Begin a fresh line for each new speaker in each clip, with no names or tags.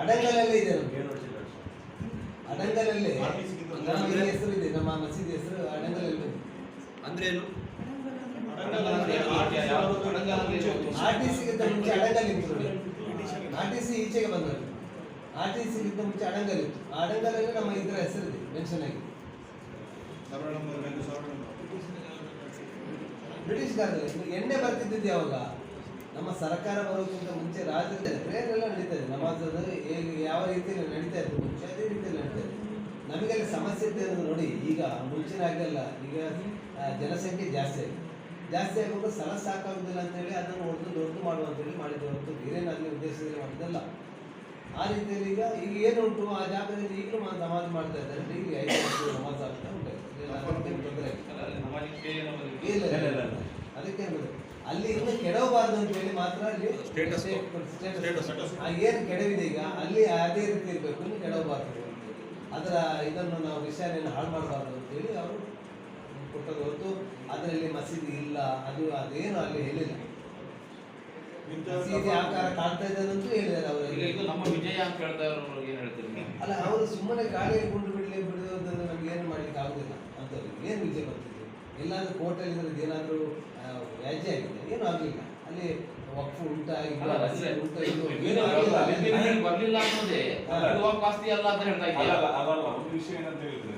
ಅಡಂಗಲಲ್ಲೇ ಇದೆ ನಮ್ಗೆ. ಅಡಂಗಲಲ್ಲೇ ನಮ್ಮ ಹೆಸರು ಇದೆ ನಮ್ಮ ಮಸೀದಿ ಹೆಸರು ಅಡಂಗಲಲ್ಲಿ ಇದೆ.
ಅಂದ್ರೆ ಏನು?
ಆರ್ ಟಿ ಸಿಗಿಂತ ಮುಂಚೆ. ಅಡಂಗಲ್ ಇತ್ತು ಆರ್ ಟಿ ಸಿ ಈಚೆಗೆ ಬಂದದ್ದು. ಆರ್ ಟಿ ಸಿಗಿಂತ ಮುಂಚೆ ಅಡಂಗಲ್ ಇತ್ತು. ಅಡಂಗಲಲ್ಲಿ ನಮ್ಮ ಇದರ ಹೆಸರಿದೆ ಮೆನ್ಷನ್ ಆಗಿದೆ. ಬ್ರಿಟಿಷ್ ಕಾಲದಲ್ಲಿ ಎಣ್ಣೆ ಬರ್ತಿದ್ದಿದ್ದು ಯಾವಾಗ? ನಮ್ಮ ಸರ್ಕಾರ ಬರೋಕ್ಕಿಂತ ಮುಂಚೆ ರಾಜ್ಯದ ಪ್ರೇಯರ್ ಎಲ್ಲ ನಡೀತಾ ಇದೆ. ನಮಾಜ್ ಹೇಗೆ ಯಾವ ರೀತಿಯಲ್ಲಿ ನಡೀತಾ ಇದೆ ಮುಂಚೆ ಅದೇ ರೀತಿಯಲ್ಲಿ ನಡೀತಾ ಇದೆ. ನಮಗೆಲ್ಲ ಸಮಸ್ಯೆ ಇದೆ ಅನ್ನೋದು ನೋಡಿ ಈಗ ಮುಂಚಿನ ಆಗಲ್ಲ ಈಗ ಜನಸಂಖ್ಯೆ ಜಾಸ್ತಿ ಆಗಿದೆ. ಜಾಸ್ತಿ ಆಗುವಾಗ ಸಲ ಸಾಕಾಗುದಿಲ್ಲ ಅಂತೇಳಿ ಅದನ್ನು ಹೊಡೆದು ದೊಡ್ಡದು ಮಾಡುವಂಥೇಳಿ ಮಾಡಿದ್ದು ಹೊರತು ಬೇರೇನು ಅಲ್ಲಿ ಉದ್ದೇಶದಲ್ಲಿ ಮಾಡಿದ್ದಲ್ಲ. ಆ ರೀತಿಯಲ್ಲಿ ಈಗ ಈಗ ಏನು ಉಂಟು ಆ ಜಾಗದಲ್ಲಿ ಈಗಲೂ ಮಾ- ನಮಾಜ್ ಮಾಡ್ತಾ ಇದ್ದಾರೆ. ಈಗ ಐದು ನಮಾಜ್ ಆಗ್ತಾ ಉಂಟು. ಅದಕ್ಕೆ ಅನ್ನೋದು. ಅಲ್ಲಿ ಇನ್ನು ಕೆಡವಬಾರ್ದು ಅಂತ ಹೇಳಿ ಮಾತ್ರ ಅಲ್ಲಿ. ಸ್ಟೇಟಸ್ ಆ ಏನು ಕೆಡವಿದೆ ಈಗ ಅಲ್ಲಿ ಅದೇ ರೀತಿ ಇರಬೇಕು ಇನ್ನು ಕೆಡವಬಾರ್ದು. ಅದರ ಇದನ್ನು ನಾವು ವಿಷಯವನ್ನು ಹಾಳು ಮಾಡಬಾರ್ದು ಅಂತೇಳಿ ಅವರು ಕೊಟ್ಟದ್ದು ಹೊರತು ಅದರಲ್ಲಿ ಮಸೀದಿ ಇಲ್ಲ ಅದು ಅದೇನು ಅಲ್ಲಿ ಹೇಳಿಲ್ಲ. ಮಸೀದಿ ಆಕಾರ ಕಾಣ್ತಾ ಇದೆ ಅಂತೂ ಹೇಳಿದ್ದಾರೆ ಅವರು.
ನಮ್ಮ ವಿಜಯ ಅಂತ ಹೇಳ್ತಾ ಇರೋರು ಏನ್ ಹೇಳ್ತೀರಿ
ಅಲ್ಲ ಅವರು ಸುಮ್ಮನೆ ಗಾಳಿ ಗುಂಡು ಬಿಡಲಿ ಬಿಡುವುದನ್ನು ನಮ್ಗೆ ಏನು ಮಾಡ್ಲಿಕ್ಕೆ ಆಗುದಿಲ್ಲ ಅಂತವ್ರಿಗೆ ಏನು ವಿಜಯ ಬರ್ತಿದೆ ಎಲ್ಲಾದ್ರೂ ಕೋರ್ಟಲ್ಲಿ ಇದ್ರದ್ದು ಏನಾದರೂ ವ್ಯಾಜ್ಯ ಆಗಿದೆ? ಏನೂ ಆಗಲಿಲ್ಲ. ಅಲ್ಲಿ ವಕ್ಫು ಉಂಟಾ
ಅಲ್ಲ, ಬರ್ಲಿಲ್ಲ, ಅನ್ನೋದೇ. ಆಸ್ತಿ ಅಂತ ಹೇಳ್ತಾ
ಅದಲ್ಲ ಒಂದು ವಿಷಯ ಏನಂತ ಹೇಳಿದ್ರೆ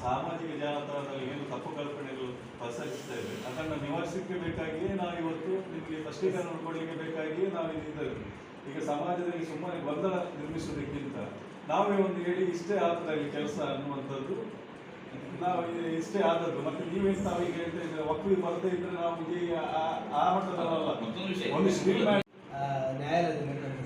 ಸಾಮಾಜಿಕ ಜಾಲತಾಣದಲ್ಲಿ ಏನು ತಪ್ಪು ಕಲ್ಪನೆಗಳು ಪಸರಿಸ್ತಾ ಇದೆ ಅದನ್ನು ನಿವಾರಿಸಲಿಕ್ಕೆ ಬೇಕಾಗಿಯೇ ನಾವು ಇವತ್ತು ನಿಮಗೆ ಸ್ಪಷ್ಟೀಕರಣ ಕೊಡಲಿಕ್ಕೆ ಬೇಕಾಗಿಯೇ ನಾವು ಇಲ್ಲಿದ್ದೇವೆ ಈಗ ಸಮಾಜದಲ್ಲಿ ಸುಮ್ಮನೆ ಗೊಂದಲ ನಿರ್ಮಿಸುವುದಕ್ಕಿಂತ ನಾವೇ ಒಂದು ಹೇಳಿ ಇಷ್ಟೇ ಆಗ್ತದೆ ಕೆಲಸ ಅನ್ನುವಂಥದ್ದು ನಾವು ಇ- ಇಷ್ಟೇ ಆದದ್ದು. ಮತ್ತೆ ನೀವೇನು ನಾವು ಈಗ ಹೇಳ್ತಾ ಇದ್ರೆ ಒಕ್ಕಲಿಗೆ ಬರದೇ ಇದ್ರೆ ನಾವು ಈ ಆ- ಆ ಮಟ್ಟದಲ್ಲ
ವಿಷಯ.
ಒಂದು ಸ್ಟಿಲ್ ಮಾಡಿ
ಆ,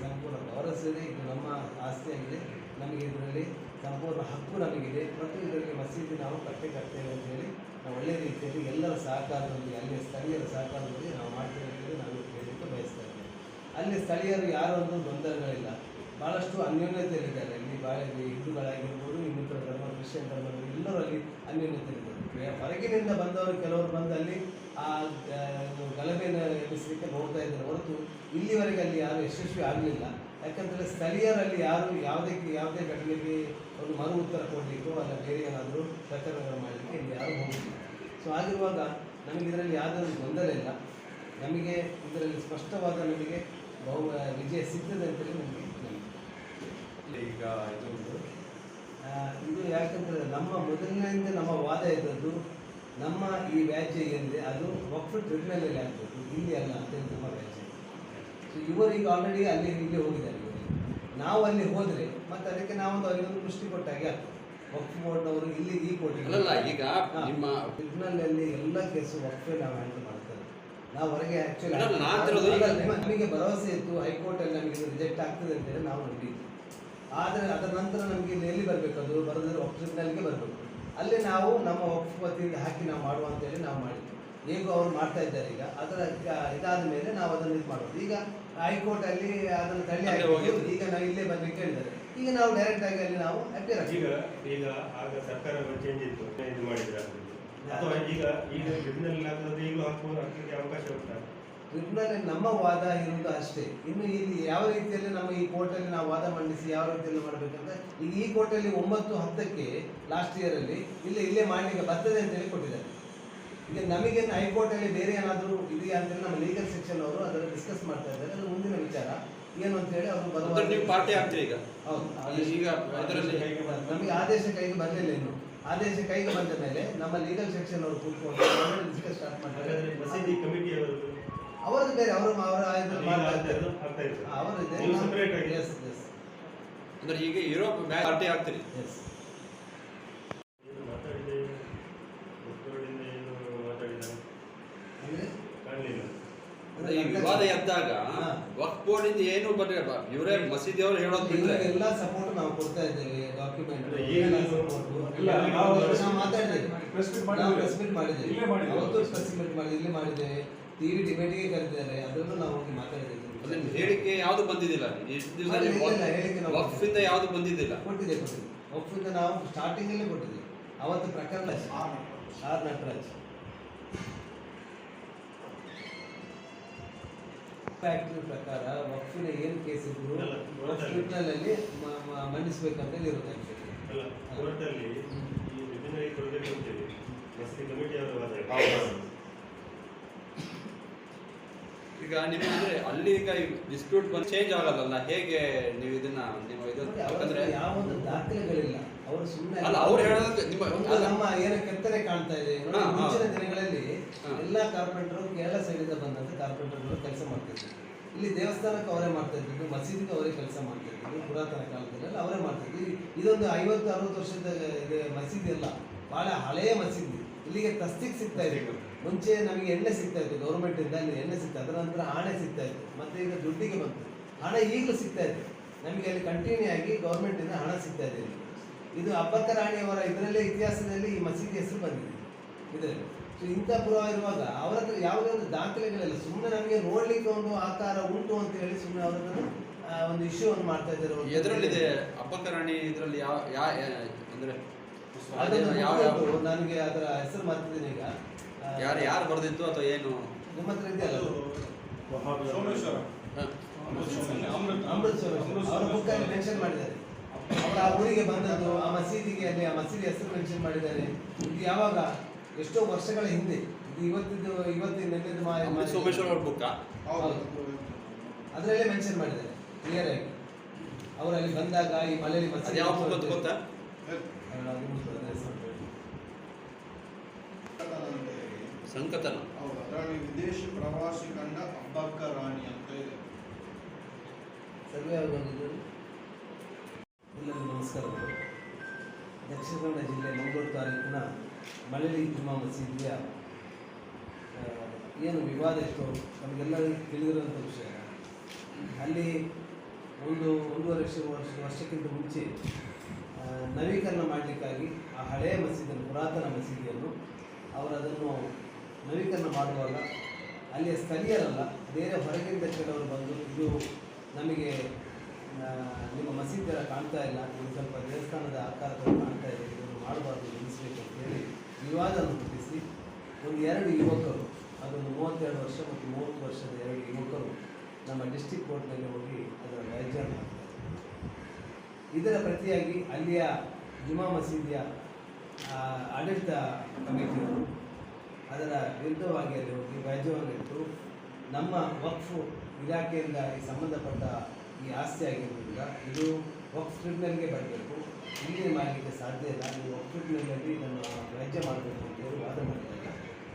ಸಂಪೂರ್ಣ ಭರವಸೆ ಇದು. ನಮ್ಮ ಆಸ್ತಿಯಾಗಿದೆ. ನಮಗೆ ಇದರಲ್ಲಿ ಸಂಪೂರ್ಣ ಹಕ್ಕು ನಮಗಿದೆ. ಮತ್ತು ಇದರಲ್ಲಿ ಮಸೀದಿ ನಾವು ಕಟ್ಟೆ ಕಟ್ತೇವೆ ಅಂತ ಹೇಳಿ ನಾವು ಒಳ್ಳೆಯ ರೀತಿಯಲ್ಲಿ ಎಲ್ಲರ ಸಹಕಾರದೊಂದಿಗೆ ಅಲ್ಲಿ ಸ್ಥಳೀಯರ ಸಹಕಾರದೊಂದಿಗೆ ನಾವು ಮಾಡ್ತೇವೆ ಅಂತೇಳಿ ನಾವು ಹೇಳಲಿಕ್ಕೆ ಬಯಸ್ತಾ ಇದ್ದೇವೆ ಅಲ್ಲಿ ಸ್ಥಳೀಯರು ಯಾರೋ ಒಂದು ಗೊಂದಲಗಳಿಲ್ಲ. ಭಾಳಷ್ಟು ಅನ್ಯೋನ್ಯತೆಯಲ್ಲಿದ್ದಾರೆ. ಇಲ್ಲಿ ಬಾಳೆ ಹಿಂದೂಗಳಾಗಿರ್ಬೋದು ಇನ್ನಿತರ ಧರ್ಮ ಕ್ರಿಶ್ಚಿಯನ್ ಧರ್ಮಗಳು ಎಲ್ಲರೂ ಅಲ್ಲಿ ಅನ್ಯೋನ್ಯತೆಯಲ್ಲಿದ್ದಾರೆ ಹೊರಗಿನಿಂದ ಬಂದವರು ಕೆಲವರು ಬಂದು ಅಲ್ಲಿ ಆ ಗಲಭೆಯನ್ನು ಎಬ್ಬಿಸಲಿಕ್ಕೆ ನೋಡ್ತಾ ಇದ್ದಾರೆ. ಹೊರತು ಇಲ್ಲಿವರೆಗೆ ಅಲ್ಲಿ ಯಾರು ಯಶಸ್ವಿ ಆಗಲಿಲ್ಲ. ಯಾಕಂದರೆ ಸ್ಥಳೀಯರಲ್ಲಿ ಯಾರು ಯಾವುದೇ ಯಾವುದೇ ಘಟನೆಗೆ ಒಂದು ಮರು ಉತ್ತರ ಕೊಡಲಿಕ್ಕೋ ಅಲ್ಲ ಬೇರೆ ಏನಾದರೂ ಪ್ರಕರಣಗಳು ಮಾಡಲಿಕ್ಕೆ ಇಲ್ಲಿ ಯಾರು ಹೋಗಿಲ್ಲ. ಸೊ ಆಗಿರುವಾಗ ನಮಗೆ ಇದರಲ್ಲಿ ಯಾವುದಾದ್ರೂ ಗೊಂದಲ ಇಲ್ಲ. ನಮಗೆ ಇದರಲ್ಲಿ ಸ್ಪಷ್ಟವಾದ ನಮಗೆ ಬಹು, ವಿಜಯ ಸಿಗ್ತದೆ ಅಂತೇಳಿ ನಮಗೆ.
ಈಗ ಇದೊಂದು
ಇದು ಯಾಕಂದ್ರೆ ನಮ್ಮ ಮೊದಲಿನಿಂದ ನಮ್ಮ ವಾದ ಇದ್ದದ್ದು ನಮ್ಮ ಈ ವ್ಯಾಜ್ಯ ಏನಿದೆ ಅದು ವಕ್ಫ್ ಟ್ರಿಬ್ಯುನಲಲ್ಲಿ ಆಗಬೇಕು ಇಲ್ಲಿ ಅಲ್ಲ ಅಂತ ನಮ್ಮ ವ್ಯಾಜ್ಯ. ಸೊ ಇವರು ಈಗ ಆಲ್ರೆಡಿ ಅಲ್ಲಿ ಇಲ್ಲಿ ಹೋಗಿದ್ದಾರೆ ಇವರು. ನಾವು ಅಲ್ಲಿ ಹೋದರೆ ಮತ್ತೆ ಅದಕ್ಕೆ ನಾವೊಂದು ಅವರಿಗೊಂದು ದೃಷ್ಟಿ ಕೊಟ್ಟಾಗೆ ಆಗ್ತದೆ. ವಕ್ಫ್ ಬೋರ್ಡ್ನವರು ಇಲ್ಲಿ ಈ
ಕೊಟ್ಟಿಲ್ಲ ಈಗ ನಿಮ್ಮ
ಟ್ರಿಬ್ಯುನಲಲ್ಲಿ ಎಲ್ಲ ಕೇಸು ವಕ್ಫೆ ನಾವು ಹ್ಯಾಂಡಲ್ ಮಾಡ್ತೇವೆ. ನಾವು ಹೊರಗೆ ಆ್ಯಕ್ಚುಲಿ ನಿಮಗೆ ಭರವಸೆ ಇತ್ತು ಹೈಕೋರ್ಟಲ್ಲಿ ನಮಗೆ ರಿಜೆಕ್ಟ್ ಆಗ್ತದೆ ಅಂತೇಳಿ ನಾವು ನಂಬಿದ್ವಿ ಆದರೆ ಅದರ ನಂತರ ನಮಗೆ ಇಲ್ಲಿ ಎಲ್ಲಿ ಬರಬೇಕು ಅದು ಬರೋದ್ರೆ ವಕ್ಫ್ ಟ್ರಿಬ್ಯುನಲ್ಗೆ ಬರಬೇಕು. ಅಲ್ಲಿ ನಾವು ನಮ್ಮ ವಕ್ಫ್ ವತಿಯಿಂದ ಹಾಕಿ ನಾವು ಮಾಡುವ ಅಂತೇಳಿ ನಾವು ಮಾಡಿದ್ವಿ. ಹೇಗೂ ಅವ್ರು ಮಾಡ್ತಾ ಇದ್ದಾರೆ ಈಗ ಅದರ ಇದಾದ ಮೇಲೆ ನಾವು ಅದನ್ನು ಇದು ಮಾಡೋದು. ಈಗ ಹೈಕೋರ್ಟಲ್ಲಿ ಅದನ್ನು ತಳ್ಳಿ
ಅಲ್ಲೇ
ಹಾಕಿದ್ದು,
ಹೋಗಿದ್ದು.
ಈಗ ನಾವು ಇಲ್ಲೇ ಬರ್ಲಿಕ್ಕೆ ಹೇಳಿದ್ದಾರೆ ಈಗ ನಾವು ಡೈರೆಕ್ಟ್ ಆಗಿ ಅಲ್ಲಿ ನಾವು ಅಪಿಯರ್
ಈಗ ಈಗ ಆಗ ಸರ್ಕಾರ ಚೇಂಜ್ ಇತ್ತು. ಇದು ಮಾಡಿದ್ರೆ ಅಥವಾ ಈಗ ಈಗ ಟ್ರಿಬ್ಯುನಲ್ ಆಗ್ತದೆ ಈಗಲೂ ಹಾಕುವ ಹಾಕಲಿಕ್ಕೆ ಅವಕಾಶ ಉಂಟಾ?
ಟ್ರಿಬ್ಯುನಲ್ ನಮ್ಮ ವಾದ ಇರುವುದು ಅಷ್ಟೇ. ಇನ್ನು ಇಲ್ಲಿ ಯಾವ ರೀತಿಯಲ್ಲಿ ನಮ್ಮ ಈ ಕೋರ್ಟಲ್ಲಿ ನಾವು ವಾದ ಮಂಡಿಸಿ ಯಾವ ರೀತಿಯಲ್ಲಿ ಮಾಡಬೇಕಂತ ಈಗ ಈ ಕೋರ್ಟಲ್ಲಿ ಒಂಬತ್ತು ಹತ್ತಕ್ಕೆ ಲಾಸ್ಟ್ ಇಯರಲ್ಲಿ ಇಲ್ಲೇ ಇಲ್ಲೇ ಮಾಡಲಿಕ್ಕೆ ಬರ್ತದೆ ಅಂತೇಳಿ ಕೊಟ್ಟಿದ್ದಾರೆ. ಈಗ ನಮಗೆ ಹೈಕೋರ್ಟಲ್ಲಿ ಬೇರೆ ಏನಾದರೂ ಇದೆಯಾ ಅಂತೇಳಿ ನಮ್ಮ ಲೀಗಲ್ ಸೆಕ್ಷನ್ ಅವರು ಅದರ ಡಿಸ್ಕಸ್ ಮಾಡ್ತಾ ಇದ್ದಾರೆ. ಅದು ಮುಂದಿನ ವಿಚಾರ. ಏನು ಅಂತೇಳಿ ಅವರು ಬರುವ
ನೀವು ಪಾರ್ಟಿ ಆಗ್ತೀರಿ ಈಗ?
ಹೌದು.
ಈಗ
ನಮಗೆ ಆದೇಶ ಕೈಗೆ ಬರಲಿಲ್ಲ ಇನ್ನು. ಆದೇಶ ಕೈಗೆ ಬಂದ ಮೇಲೆ ನಮ್ಮ ಲೀಗಲ್ ಸೆಕ್ಷನ್ ಅವರು ಕೂತ್ಕೊಂಡು ಡಿಸ್ಕಸ್ ಸ್ಟಾರ್ಟ್ ಮಾಡ್ತಾರೆ.
ಮಸೀದಿ ಕಮಿಟಿ ಅವರು
ಅವರದ್ದು ಬೇರೆ ಅವರು ಅವರ ಎಸ್ ಎಸ್
ಅಂದ್ರೆ ಈಗ ಯುರೋಪ್ ಪಾರ್ಟಿ ಆಗ್ತೀರಿ.
ಎಸ್
ಈ ವಿವಾದ ಎದ್ದಾಗ. ವಕ್ಫ್ ಬೋರ್ಡ್ ಇಂದ ಏನು ಬರ್ರಿ ಇವರೇ ಮಸೀದಿ ಅವರು ಹೇಳೋದು ಬಿಟ್ರೆ.
ಎಲ್ಲ ಸಪೋರ್ಟ್ ನಾವು ಕೊಡ್ತಾ ಇದ್ದೇವೆ ಡಾಕ್ಯುಮೆಂಟ್
ಇಲ್ಲ, ನಾವು-
ಮಾತಾಡಿದ್ದೇವೆ. ಪ್ರೆಸ್ ಮೀಟ್ ಮಾಡಿದ್ದೇವೆ. ಅವತ್ತು ಪ್ರೆಸ್ ಮೀಟ್ ಮಾಡಿ ಇಲ್ಲಿ ಮಾಡಿದ್ದೇವೆ. ಟಿವಿ ಡಿಬೇಟಿಗೆ ಕರೆದಿದ್ದಾರೆ ಅದನ್ನು ನಾವು ಹೋಗಿ ಮಾತಾಡಿದ್ದೀವಿ
ಅದನ್ನ ಹೇಳಿಕೆ ಯಾವುದು ಬಂದಿದ್ದಿಲ್ಲ? ಇಷ್ಟು
ದಿನ ಇಲ್ಲ, ಹೇಳಿಕೆ ನಾವು
ವಕ್ಫಿಂದ ಇಂದ ಯಾವುದು ಬಂದಿದ್ದಿಲ್ಲ?
ಕೊಟ್ಟಿದೆ ಕೊಟ್ಟಿದೆ ಒಪ್ಪಿಂದ ನಾವು ಸ್ಟಾರ್ಟಿಂಗ್ ಅಲ್ಲೇ ಕೊಟ್ಟಿದ್ದೆ. ಅವತ್ತು ಪ್ರಕರಣ ಆರ್ ನಟರಾಜ್. ಫ್ಯಾಕ್ಟ್ರಿ ಪ್ರಕಾರ ವಕ್ಫಿನ ಏನು ಕೇಸ್ ಇದ್ರು
ಅಲ್ಲ,
ಟ್ರಿಬ್ಯುನಲಲ್ಲಿ ಮ- ಇರುತ್ತೆ. actually.
ಅಲ್ಲ ಕೋರ್ಟಲ್ಲಿ ಈ ಕೊಡಬೇಕು ಅಂತೇಳಿ ಕಮಿಟಿ ಅವರ ವಾದ ಇದೆ.
ಈಗ ನಿಮಗೆ ಅಂದ್ರೆ ಅಲ್ಲಿ ಈಗ ಡಿಸ್ಪ್ಯೂಟ್ ಬಂದು ಚೇಂಜ್ ಆಗಲ್ಲ ಹೇಗೆ ನೀವು ಇದನ್ನ ನೀವು
ಇದು
ಯಾಕಂದ್ರೆ
ಯಾವ ಒಂದು ದಾಖಲೆಗಳಿಲ್ಲ. ಅವರು ಸುಮ್ಮನೆ
ಅಲ್ಲ, ಅವ್ರು ಹೇಳೋದು ನಿಮ್ಮ
ಒಂದು ನಮ್ಮ ಏನೇ ಕೆತ್ತನೆ ಕಾಣ್ತಾ ಇದೆ. ನೋಡಿ,
ಹಾ, ಹಾ.
ಮುಂಚಿನ ದಿನಗಳಲ್ಲಿ ಎಲ್ಲಾ ಕಾರ್ಪೆಂಟರು ಕೇರಳ ಸೈಡಿಂದ ಬಂದಂತ ಕಾರ್ಪೆಂಟರ್ಗಳು ಕೆಲಸ ಮಾಡ್ತಿದ್ರು ಇಲ್ಲಿ ದೇವಸ್ಥಾನಕ್ಕೆ ಅವರೇ ಮಾಡ್ತಾ ಇದ್ರು. ಮಸೀದಿಗೆ ಅವರೇ ಕೆಲಸ ಮಾಡ್ತಾ ಇದ್ರು. ಪುರಾತನ ಕಾಲದಲ್ಲಿ ಅವರೇ ಮಾಡ್ತಿದ್ರು ಈ- ಇದೊಂದು ಐವತ್ತು ಅರವತ್ತು ವರ್ಷದ ಇದೆ ಮಸೀದಿ ಅಲ್ಲ. ಬಹಳ ಹಳೆಯ ಮಸೀದಿ. ಇಲ್ಲಿಗೆ ತಸ್ತಿಗೆ ಸಿಗ್ತಾ ಇದೆ ಮುಂಚೆ ನಮಗೆ ಎಣ್ಣೆ ಸಿಗ್ತಾ ಇತ್ತು ಗೌರ್ಮೆಂಟ್ ಇಂದ ಅಲ್ಲಿ ಎಣ್ಣೆ ಸಿಗ್ತಾ ಅದರ ನಂತರ ಆಣೆ ಸಿಗ್ತಾ ಇತ್ತು ಮತ್ತೆ ಈಗ ದುಡ್ಡಿಗೆ ಬಂತು. ಹಣ ಈಗಲೂ ಸಿಗ್ತಾ ಇದೆ. ನಮಗೆ ಅಲ್ಲಿ ಕಂಟಿನ್ಯೂ ಆಗಿ ಗೌರ್ಮೆಂಟ್ ಇಂದ ಹಣ ಸಿಗ್ತಾ ಇದೆ ಇದು ಅಬ್ಬಕ್ಕ ರಾಣಿಯವರ ಇದರಲ್ಲೇ ಇತಿಹಾಸದಲ್ಲಿ ಈ ಮಸೀದಿ ಹೆಸರು ಬಂದಿದೆ. ಇದರಲ್ಲಿ. ಸೊ ಇಂಥ ಪುರಾವ ಇರುವಾಗ ಅವರ ಹತ್ರ ಯಾವುದೇ ಒಂದು ದಾಖಲೆಗಳಿಲ್ಲ ಸುಮ್ಮನೆ ನಮಗೆ ನೋಡ್ಲಿಕ್ಕೆ ಒಂದು ಆಕಾರ ಉಂಟು ಅಂತ ಹೇಳಿ ಸುಮ್ಮನೆ ಅವರನ್ನು ಒಂದು ಇಶ್ಯೂ ಒಂದು ಮಾಡ್ತಾ ಇದ್ದಾರೆ
ಎದುರಲ್ಲಿದೆ ಅಬ್ಬಕ್ಕ ರಾಣಿ ಇದರಲ್ಲಿ ಯಾವ ಅಂದ್ರೆ ಯಾವ ಯಾವ
ನನಗೆ ಅದರ ಹೆಸರು ಮಾಡ್ತಿದ್ದೀನಿ ಈಗ.
ಯಾರು ಯಾರು ಬರ್ದಿತ್ತು ಅಥವಾ ಏನು?
ನಿಮ್ಮ ಹತ್ರ ಇದೆಯಲ್ಲ?
ಸೋಮೇಶ್ವರ.
ಹ.
ಅಮೃತ್ ಸರೋವರ. ಅವರ ಬುಕ್ ಅಲ್ಲಿ ಮೆನ್ಷನ್ ಮಾಡಿದ್ದಾರೆ. ಅವರ ಆ ಊರಿಗೆ ಬಂದದ್ದು ಆ ಮಸೀದಿಗೆ ಅಲ್ಲಿ ಆ ಮಸೀದಿ ಹೆಸರು ಮೆನ್ಷನ್ ಮಾಡಿದ್ದಾರೆ. ಇದು ಯಾವಾಗ? ಎಷ್ಟೋ ವರ್ಷಗಳ ಹಿಂದೆ. ಇದು ಇವತ್ತಿದ್ದು ಇವತ್ತಿನ ನೆನ್ನೆದು
ಸೋಮೇಶ್ವರ ಅವ್ರ ಬುಕ್ಕ
ಅದರಲ್ಲೇ ಮೆನ್ಷನ್ ಮಾಡಿದ್ದಾರೆ ಕ್ಲಿಯರ್ ಆಗಿ. ಅವರು ಅಲ್ಲಿ ಬಂದಾಗ ಈ ಮಲೆಯಲ್ಲಿ
ಯಾವ ಗೊತ್ತಾ
ಆ, ನಿಮ್ಗೆ ಅದರ ಹೆಸರು ಹೇಳಿ.
ಸಂಕತನ.
ಅದರಲ್ಲಿ ವಿದೇಶಿ ಪ್ರವಾಸಿ ಕಂಡ ಅಬ್ಬಕ್ಕ ರಾಣಿ ಅಂತ ಇದೆ.
ಸರ್ವೆ ಎಲ್ಲರಿಗೂ ನಮಸ್ಕಾರಗಳು ದಕ್ಷಿಣ ಕನ್ನಡ ಜಿಲ್ಲೆ ಮಂಗಳೂರು ತಾಲೂಕಿನ ಮಳಲಿ ಜುಮಾ ಮಸೀದಿಯ ಏನು ವಿವಾದ ಇತ್ತು? ನಮಗೆಲ್ಲರಿಗೂ ತಿಳಿದಿರುವಂಥ ವಿಷಯ. ಅಲ್ಲಿ ಒಂದು ಒಂದೂವರೆ ವರ್ಷ ವರ್ಷ ವರ್ಷಕ್ಕಿಂತ ಮುಂಚೆ ನವೀಕರಣ ಮಾಡಲಿಕ್ಕಾಗಿ ಆ ಹಳೆಯ ಮಸೀದಿಯನ್ನು ಪುರಾತನ ಮಸೀದಿಯನ್ನು ಅವರದನ್ನು ಅದನ್ನು ನವೀಕರಣ ಮಾಡುವಾಗ ಅಲ್ಲಿಯ ಸ್ಥಳೀಯರಲ್ಲ, ಬೇರೆ ಹೊರಗಿಂದ ಕೆಲವರು ಬಂದು ಇದು ನಮಗೆ ನಿಮ್ಮ ಮಸೀದಿ ಎಲ್ಲ ಕಾಣ್ತಾ ಇಲ್ಲ ಇದು ಸ್ವಲ್ಪ ದೇವಸ್ಥಾನದ ಆಕಾರದಲ್ಲಿ ಕಾಣ್ತಾ ಇದೆ, ಇದನ್ನು ಮಾಡಬಾರ್ದು ಎನಿಸಬೇಕು ಅಂತ ಹೇಳಿ ವಿವಾದವನ್ನು ಹುಟ್ಟಿಸಿ ಒಂದು ಎರಡು ಯುವಕರು, ಅದೊಂದು ಮೂವತ್ತೆರಡು ವರ್ಷ ಮತ್ತು ಮೂವತ್ತು ವರ್ಷದ ಎರಡು ಯುವಕರು ನಮ್ಮ ಡಿಸ್ಟಿಕ್ ಕೋರ್ಟ್ನಲ್ಲಿ ಹೋಗಿ ಅದರ ವ್ಯಾಜ್ಯಾನ ಇದರ ಪ್ರತಿಯಾಗಿ ಅಲ್ಲಿಯ ಜುಮಾ ಮಸೀದಿಯ ಆಡಳಿತ ಕಮಿಟಿಯವರು ಅದರ ವಿರುದ್ಧವಾಗಿ ಅಲ್ಲಿ ಹೋಗಿ ವ್ಯಾಜ್ಯವನ್ನು ಇಟ್ಟು ನಮ್ಮ ವಕ್ಫು ಇಲಾಖೆಯಿಂದ ಈ ಸಂಬಂಧಪಟ್ಟ ಈ ಆಸ್ತಿ ಆಗಿರೋದ್ರಿಂದ ಇದು ವಕ್ಫ್ ಟ್ರಿಬ್ಯುನಲ್ಗೆ ಬರಬೇಕು. ಇಲ್ಲಿ ಮಾಡಲಿಕ್ಕೆ ಸಾಧ್ಯ ಇಲ್ಲ. ನೀವು ವಕ್ಫ್ ಟ್ರಿಬ್ಯುನಲ್ನಲ್ಲಿ ಇದನ್ನು ವ್ಯಾಜ್ಯ ಮಾಡಬೇಕು ಅಂತ ಹೇಳಿ ವಾದ ಮಾಡಿದಾಗ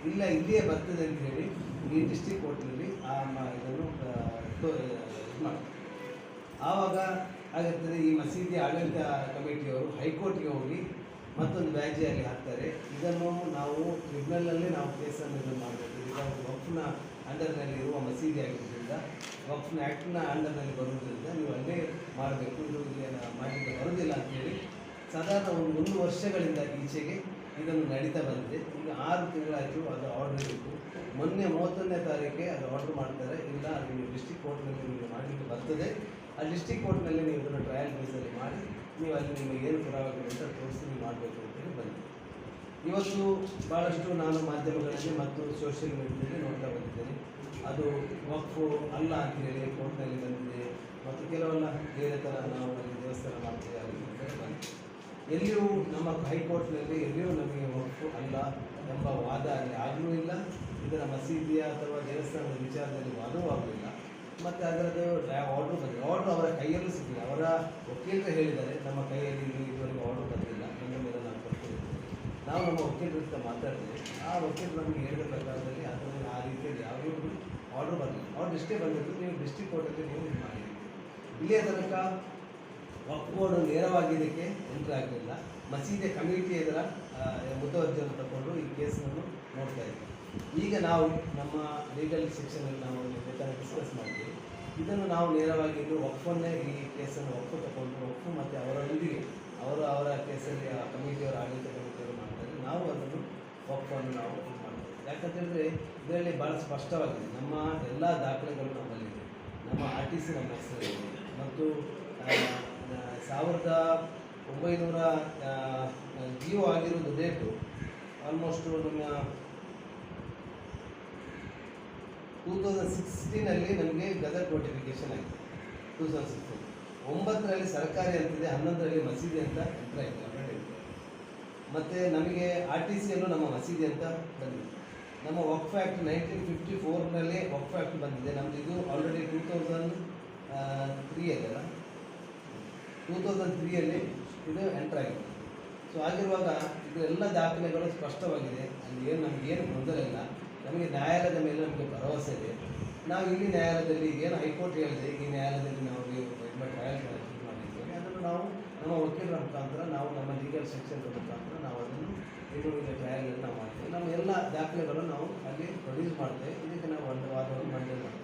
ಇಲ್ಲ, ಇಲ್ಲಿಯೇ ಬರ್ತದೆ ಅಂತ ಹೇಳಿ ಈ ಡಿಸ್ಟಿಕ್ ಕೋರ್ಟ್ನಲ್ಲಿ ಆ ಇದನ್ನು ಇದು ಆವಾಗ ಆಗಿರ್ತದೆ, ಈ ಮಸೀದಿ ಆಡಳಿತ ಕಮಿಟಿಯವರು ಹೈಕೋರ್ಟ್ಗೆ ಹೋಗಿ ಮತ್ತೊಂದು ವ್ಯಾಜ್ಯ ಅಲ್ಲಿ ಹಾಕ್ತಾರೆ. ಇದನ್ನು ನಾವು ಟ್ರಿಬ್ಯುನಲ್ನಲ್ಲಿ ನಾವು ಕೇಸನ್ನು ಇದನ್ನು ಮಾಡಬೇಕು. ಈಗ ವಕ್ಫ್ನ ಅಂಡರ್ನಲ್ಲಿ ಇರುವ ಮಸೀದಿ ಆಗಿರೋದ್ರಿಂದ ವಕ್ಫ್ನ ಆ್ಯಕ್ಟ್ನ ಅಂಡರ್ನಲ್ಲಿ ಬರುವುದರಿಂದ ನೀವು ಅಲ್ಲೇ ಮಾಡಬೇಕು. ಇದು ಮಾಡಲಿಕ್ಕೆ ಬರುವುದಿಲ್ಲ ಅಂತೇಳಿ ಸಾಧಾರಣ ಒಂದು ಒಂದು ವರ್ಷಗಳಿಂದ ಈಚೆಗೆ ಇದನ್ನು ನಡೀತಾ ಬಂದಿದೆ. ಈಗ ಆರು ತಿಂಗಳಾಯಿತು ಅದು ಆರ್ಡರ್ ಇತ್ತು. ಮೊನ್ನೆ ಮೂವತ್ತೊಂದನೇ ತಾರೀಕಿಗೆ ಅದು ಆರ್ಡರ್ ಮಾಡ್ತಾರೆ. ಇಲ್ಲ ನೀವು ಡಿಸ್ಟಿಕ್ ಕೋರ್ಟ್ನಲ್ಲಿ ನಿಮಗೆ ಮಾಡಲಿಕ್ಕೆ ಬರ್ತದೆ. ಆ ಡಿಸ್ಟಿಕ್ ಕೋರ್ಟ್ನಲ್ಲಿ ನೀವು ಇದನ್ನು ಟ್ರಯಲ್ ಬೇಸಲ್ಲಿ ಮಾಡಿ ನೀವು ಅಲ್ಲಿ ನಿಮಗೆ ಏನು ಪುರಾವೆಗಳು ಅಂತ ತೋರಿಸಿ ಮಾಡಬೇಕು ಅಂತೇಳಿ ಬಂದಿದೆ ಇವತ್ತು ಭಾಳಷ್ಟು ನಾನು ಮಾಧ್ಯಮಗಳಲ್ಲಿ ಮತ್ತು ಸೋಷಿಯಲ್ ಮೀಡಿಯಾದಲ್ಲಿ ನೋಡ್ತಾ ಬಂದಿದ್ದೇನೆ. ಅದು ವಕ್ಫು ಅಲ್ಲ ಅಂತ ಹೇಳಿ ಕೋರ್ಟ್ನಲ್ಲಿ ಬಂದಿದೆ. ಮತ್ತು ಕೆಲವೆಲ್ಲ ಬೇರೆ ಥರ ನಾವು ಅಲ್ಲಿ ದೇವಸ್ಥಾನ ಮಾಡ್ತೇವೆ, ಅಲ್ಲಿ ಬಂದಿದೆ ಎಲ್ಲಿಯೂ ನಮ್ಮ ಹೈಕೋರ್ಟ್ನಲ್ಲಿ ಎಲ್ಲಿಯೂ ನಮಗೆ ವಕ್ಫು ಅಲ್ಲ ಎಂಬ ವಾದ ಅಲ್ಲಿ ಆಗಲೂ ಇಲ್ಲ. ಇದರ ಮಸೀದಿಯ ಅಥವಾ ದೇವಸ್ಥಾನದ ವಿಚಾರದಲ್ಲಿ ವಾದವೂ ಆಗಲಿಲ್ಲ ಮತ್ತು ಅದರದ್ದು ಆರ್ಡ್ರ್ ಬಂದಿದೆ. ಆರ್ಡ್ರ್ ಅವರ ಕೈಯಲ್ಲೂ ಸಿಕ್ಕಿಲ್ಲ. ಅವರ ವಕೀಲರು ಹೇಳಿದ್ದಾರೆ ನಮ್ಮ ಕೈಯಲ್ಲಿ ಇದುವರೆಗೆ ಆರ್ಡ್ರ್ ಬಂದಿಲ್ಲ. ನನ್ನ ಮೇಲೆ ನಾವು ನಾವು ನಮ್ಮ ವಕೀಲರ ಜೊತೆ ಮಾತಾಡ್ತೀವಿ ಆ ವಕೀಲರು ನಮಗೆ ಹೇಳಿದ ಪ್ರಕಾರದಲ್ಲಿ ಅದರಲ್ಲಿ ಆ ರೀತಿಯಲ್ಲಿ ಯಾವುದೂ ಆರ್ಡ್ರ್ ಬಂದಿಲ್ಲ. ಅವ್ರು ಇಷ್ಟೇ ಬಂದಿತ್ತು ನೀವು ಡಿಸ್ಟಿಕ್ ಕೋರ್ಟಲ್ಲಿ ನೀವು ಇದು ಮಾಡಿ. ಇಲ್ಲಿಯ ತನಕ ಬೋರ್ಡ್ ನೇರವಾಗಿ ಇದಕ್ಕೆ ಎಂಟ್ರಿ ಆಗಲಿಲ್ಲ. ಮಸೀದಿ ಕಮಿಟಿ ಎದುರ ಆ, ಮುತುವರ್ಜಿಯನ್ನು ತಗೊಂಡು ಈ ಕೇಸನ್ನು ನೋಡ್ತಾ ಇದ್ದೀವಿ. ಈಗ ನಾವು ನಮ್ಮ ಲೀಗಲ್ ಸೆಕ್ಷನಲ್ಲಿ ನಾವು ಬೇಕಾದ್ರೆ ಡಿಸ್ಕಸ್ ಮಾಡ್ತೀವಿ ಇದನ್ನು ನಾವು ನೇರವಾಗಿ ಇದು ಒಪ್ಪನ್ನೇ ಈ ಕೇಸನ್ನು ಒಪ್ಪು ತಗೊಂಡು ಒಪ್ಪು ಮತ್ತು ಅವರೊಂದಿಗೆ ಅವರು ಅವರ ಕೇಸಲ್ಲಿ ಆ ಕಮಿಟಿಯವರು ಆಡಳಿತ ಕಮಿಟಿಯವರು ಮಾಡ್ತಾರೆ ನಾವು ಅದನ್ನು ಒಪ್ಪನ್ನು ನಾವು ಇದು ಮಾಡ್ತೀವಿ ಯಾಕಂತೇಳಿದ್ರೆ ಇದರಲ್ಲಿ ಭಾಳ ಸ್ಪಷ್ಟವಾಗಿದೆ. ನಮ್ಮ ಎಲ್ಲ ದಾಖಲೆಗಳು ನಮ್ಮಲ್ಲಿದೆ ನಮ್ಮ ಆರ್ ಟಿ ಸಿ ನಮ್ಮ ಹೆಸರಿದೆ ಮತ್ತು ಸಾವಿರದ ಒಂಬೈನೂರ ಜಿಯೋ ಆಗಿರೋದು ಡೇಟು ಆಲ್ಮೋಸ್ಟು ನಮ್ಮ ಟೂ ತೌಸಂಡ್ ಸಿಕ್ಸ್ಟೀನಲ್ಲಿ ನಮಗೆ ಗದರ್ ನೋಟಿಫಿಕೇಶನ್ ಆಗಿದೆ ಟೂ ತೌಸಂಡ್ ಸಿಕ್ಸ್ಟೀನ್ ಒಂಬತ್ತರಲ್ಲಿ ಸರ್ಕಾರಿ ಅಂತಿದೆ, ಹನ್ನೊಂದರಲ್ಲಿ ಮಸೀದಿ ಅಂತ ಉತ್ತರ ಇದೆ ಮತ್ತು ನಮಗೆ ಆರ್ ಟಿ ಸಿಯಲ್ಲೂ ನಮ್ಮ ಮಸೀದಿ ಅಂತ ಬಂದಿದೆ. ನಮ್ಮ ವಕ್ಫ್ ಫ್ಯಾಕ್ಟ್ ನೈನ್ಟೀನ್ ಫಿಫ್ಟಿ ಫೋರ್ನಲ್ಲಿ ವಕ್ಫ್ ಫ್ಯಾಕ್ಟ್ ಬಂದಿದೆ. ನಮ್ಮದು ಇದು ಆಲ್ರೆಡಿ ಟೂ ತೌಸಂಡ್ ತ್ರೀ ಅಲ್ಲ? ಟೂ ತೌಸಂಡ್ ತ್ರೀಯಲ್ಲಿ ಇದು ಎಂಟರ್ ಆಗಿದೆ. ಸೊ ಆಗಿರುವಾಗ ಇದೆಲ್ಲ ದಾಖಲೆಗಳು ಸ್ಪಷ್ಟವಾಗಿದೆ. ಅಲ್ಲಿ ಏನು ನಮಗೇನು ಗೊಂದಲ ಇಲ್ಲ. ನಮಗೆ ನ್ಯಾಯಾಲಯದ ಮೇಲೆ ನಮಗೆ ಭರವಸೆ ಇದೆ. ನಾವು ಇಲ್ಲಿ ನ್ಯಾಯಾಲಯದಲ್ಲಿ ಏನು ಹೈಕೋರ್ಟ್ ಹೇಳಿದೆ, ಈ ನ್ಯಾಯಾಲಯದಲ್ಲಿ ನಾವು ಟ್ರಯಲ್ ಮಾಡಿದ್ದೇವೆ. ಅದನ್ನು ನಾವು ನಮ್ಮ ವಕೀಲರ ಮುಖಾಂತರ, ನಾವು ನಮ್ಮ ಲೀಗಲ್ ಸೆಕ್ಷನ್ ಮುಖಾಂತರ ನಾವು ಅದನ್ನು ಇನ್ನುಳಿದ ಟ್ರಯಲ್ ನಾವು ಮಾಡ್ತೇವೆ. ನಮ್ಮ ಎಲ್ಲ ದಾಖಲೆಗಳನ್ನು ನಾವು ಅಲ್ಲಿ ಪ್ರೊಡ್ಯೂಸ್ ಮಾಡ್ತೇವೆ. ಇದಕ್ಕೆ ನಾವು ಒಂದು ವಾದವನ್ನು ಮಂಡನೆ ಮಾಡ್ತೇವೆ.